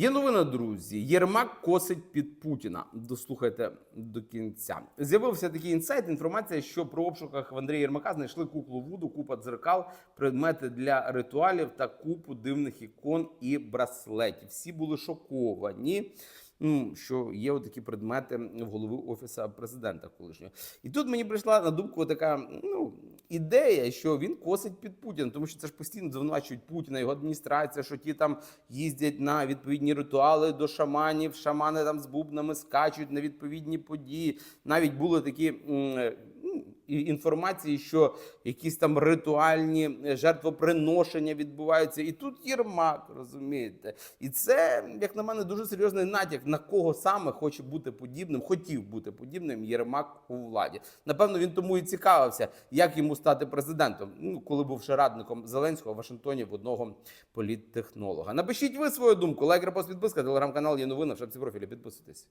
Є новина, друзі. Єрмак косить під Путіна. Дослухайте до кінця. З'явився такий інсайт. Інформація, що про обшуках в Андрія Єрмака знайшли куклу Вуду, купа дзеркал, предмети для ритуалів та купу дивних ікон і браслетів. Всі були шоковані. ну, Що є такі предмети в голови офіса президента колишнього, і тут мені прийшла на думку така ну ідея, що він косить під Путіна, тому що це ж постійно звинувачують Путіна, його адміністрація, що ті там їздять на відповідні ритуали до шаманів, шамани там з бубнами скачуть на відповідні події. Навіть були такі. Інформації, що якісь там ритуальні е, жертвоприношення відбуваються, і тут Єрмак, розумієте, і це, як на мене, дуже серйозний натяк на кого саме хоче бути подібним, хотів бути подібним Єрмак у владі. Напевно, він тому і цікавився, як йому стати президентом. Ну, коли був ще радником Зеленського в Вашингтоні в одного політтехнолога. Напишіть ви свою думку. Лайк, репост, підписка, телеграм-канал є новина в шапці профілі. Підписуйтесь.